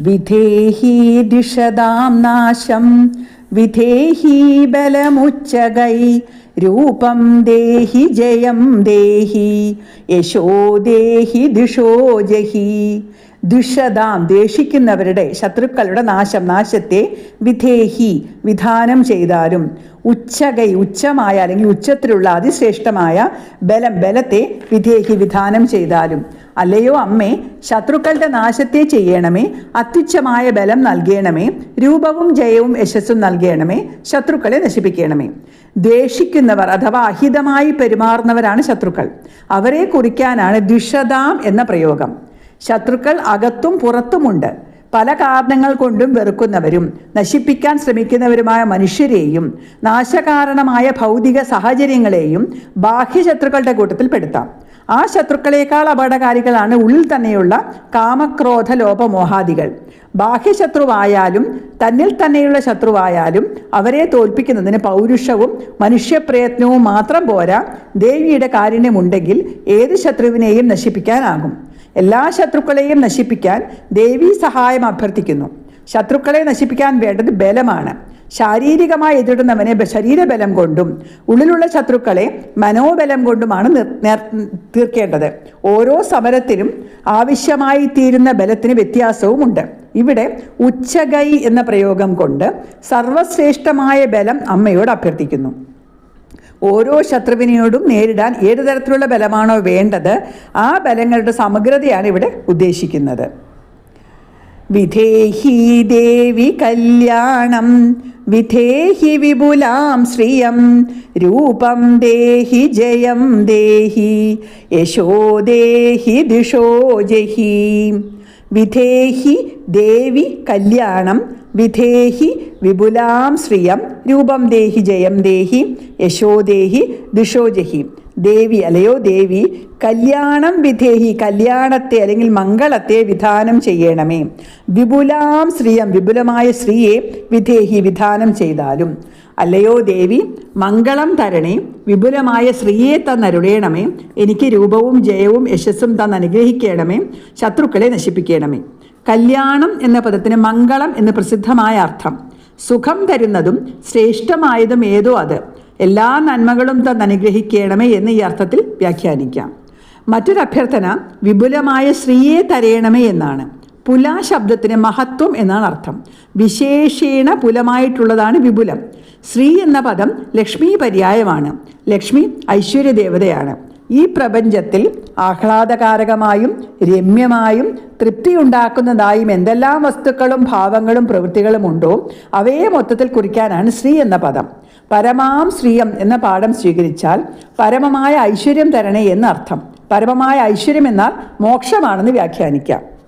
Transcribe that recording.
വിധേഹി ദിഷതാം നാശം വിധേഹി ബലമുച്ചകൈ രൂപം ദേഹി ജയം ദേഹി യശോ ദേഹി ദിഷോ ജഹി. ദുഷതാം ദേഷിക്കുന്നവരുടെ ശത്രുക്കളുടെ നാശം നാശത്തെ വിധേഹി വിധാനം ചെയ്താലും ഉച്ചകൈ ഉച്ചമായ അല്ലെങ്കിൽ ഉച്ചത്തിലുള്ള അതിശ്രേഷ്ഠമായ ബലം ബലത്തെ വിധേഹി വിധാനം ചെയ്താലും. അല്ലയോ അമ്മേ ശത്രുക്കളുടെ നാശത്തെ ചെയ്യണമേ അത്യുച്ഛമായ ബലം നൽകണമേ രൂപവും ജയവും യശസ്സും നൽകണമേ ശത്രുക്കളെ നശിപ്പിക്കണമേ. ദ്വേഷിക്കുന്നവർ അഥവാ അഹിതമായി പെരുമാറുന്നവരാണ് ശത്രുക്കൾ. അവരെ കുറിക്കാനാണ് ദ്വിഷതാം എന്ന പ്രയോഗം. ശത്രുക്കൾ അകത്തും പുറത്തുമുണ്ട്. പല കാരണങ്ങൾ കൊണ്ടും വെറുക്കുന്നവരും നശിപ്പിക്കാൻ ശ്രമിക്കുന്നവരുമായ മനുഷ്യരെയും നാശകാരണമായ ഭൗതിക സാഹചര്യങ്ങളെയും ബാഹ്യശത്രുക്കളുടെ കൂട്ടത്തിൽ പെടുത്താം. ആ ശത്രുക്കളേക്കാൾ അപകടകാരികളാണ് ഉള്ളിൽ തന്നെയുള്ള കാമക്രോധ ലോപമോഹാദികൾ. ബാഹ്യശത്രുവായാലും തന്നിൽ തന്നെയുള്ള ശത്രുവായാലും അവരെ തോൽപ്പിക്കുന്നതിന് പൗരുഷവും മനുഷ്യപ്രയത്നവും മാത്രം പോരാ. ദേവിയുടെ കാരുണ്യമുണ്ടെങ്കിൽ ഏത് ശത്രുവിനെയും നശിപ്പിക്കാനാകും. എല്ലാ ശത്രുക്കളെയും നശിപ്പിക്കാൻ ദേവി സഹായം അഭ്യർത്ഥിക്കുന്നു. ശത്രുക്കളെ നശിപ്പിക്കാൻ വേണ്ടത് ബലമാണ്. ശാരീരികമായി എതിരിടുന്നവനെ ശരീരബലം കൊണ്ടും ഉള്ളിലുള്ള ശത്രുക്കളെ മനോബലം കൊണ്ടുമാണ് തീർക്കേണ്ടത്. ഓരോ സമരത്തിനും ആവശ്യമായി തീരുന്ന ബലത്തിന് വ്യത്യാസവുമുണ്ട്. ഇവിടെ ഉച്ചകൈ എന്ന പ്രയോഗം കൊണ്ട് സർവശ്രേഷ്ഠമായ ബലം അമ്മയോട് അഭ്യർത്ഥിക്കുന്നു. ഓരോ ശത്രുവിനെയോടും നേരിടാൻ ഏത് തരത്തിലുള്ള ബലമാണോ വേണ്ടത് ആ ബലങ്ങളുടെ സമഗ്രതയാണ് ഇവിടെ ഉദ്ദേശിക്കുന്നത്. വിധേഹി ദേവി കല്യാണം വിധേഹി വിപുലാം ശ്രീയം രൂപം ദേഹി ജയം ദേഹി യശോ ദേഹി ദിഷോ ജഹി. വിധേഹി ദേവി കല്യാണം വിധേഹി വിപുലാം ശ്രീയം രൂപം ദേഹി ജയം ദേഹി യശോ ദേഹി ദിഷോ ജഹി. ദേവി അല്ലയോ ദേവി കല്യാണം വിധേഹി കല്യാണത്തെ അല്ലെങ്കിൽ മംഗളത്തെ വിധാനം ചെയ്യണമേ. വിപുലാം ശ്രീയം വിപുലമായ ശ്രീയെ വിധേഹി വിധാനം ചെയ്താലും. അല്ലയോ ദേവി മംഗളം തരണേ വിപുലമായ ശ്രീയെ തന്നരുടേണമേ എനിക്ക് രൂപവും ജയവും യശസ്സും തന്ന് അനുഗ്രഹിക്കണമേ ശത്രുക്കളെ നശിപ്പിക്കണമേ. കല്യാണം എന്ന പദത്തിന് മംഗളം എന്ന് പ്രസിദ്ധമായ അർത്ഥം. സുഖം തരുന്നതും ശ്രേഷ്ഠമായതും ഏതോ അത്. എല്ലാ നന്മകളും തന്ന് അനുഗ്രഹിക്കണമേ എന്ന് ഈ അർത്ഥത്തിൽ വ്യാഖ്യാനിക്കാം. മറ്റൊരു അഭ്യർത്ഥന വിപുലമായ സ്ത്രീയെ തരയണമേ എന്നാണ്. പുല ശബ്ദത്തിന് മഹത്വം എന്നാണ് അർത്ഥം. വിശേഷേണ പുലമായിട്ടുള്ളതാണ് വിപുലം. ശ്രീ എന്ന പദം ലക്ഷ്മി പര്യായമാണ്. ലക്ഷ്മി ഐശ്വര്യദേവതയാണ് ഈ പ്രപഞ്ചത്തിൽ ആഹ്ലാദകാരകമായും രമ്യമായും തൃപ്തിയുണ്ടാക്കുന്നതായും എന്തെല്ലാം വസ്തുക്കളും ഭാവങ്ങളും പ്രവൃത്തികളും ഉണ്ടോ അവയെ മൊത്തത്തിൽ കുറിക്കാനാണ് ശ്രീ എന്ന പദം. പരമാം ശ്രീയം എന്ന പാഠം സ്വീകരിച്ചാൽ പരമമായ ഐശ്വര്യം തരണേ എന്നർത്ഥം. പരമമായ ഐശ്വര്യം എന്നാൽ മോക്ഷമാണെന്ന് വ്യാഖ്യാനിക്കാം.